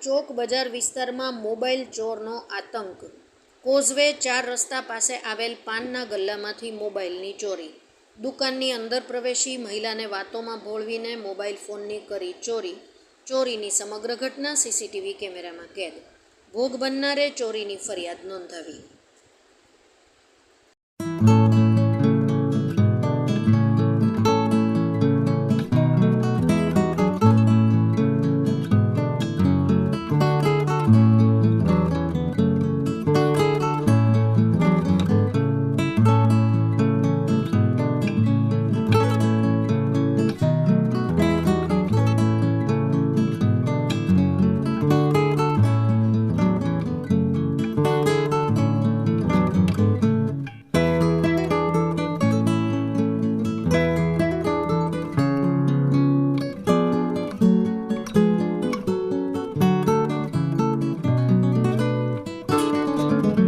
ચોક બજાર વિસ્તારમાં મોબાઈલ ચોરનો આતંક. કોઝવે ચાર રસ્તા પાસે આવેલ પાનના ગલ્લામાંથી મોબાઈલની ચોરી. દુકાનની અંદર પ્રવેશી મહિલાને વાતોમાં ભોળવીને મોબાઈલ ફોનની કરી ચોરી. ચોરીની સમગ્ર ઘટના સીસીટીવી કેમેરામાં કેદ. ભોગ બનનારે ચોરીની ફરિયાદ નોંધાવી.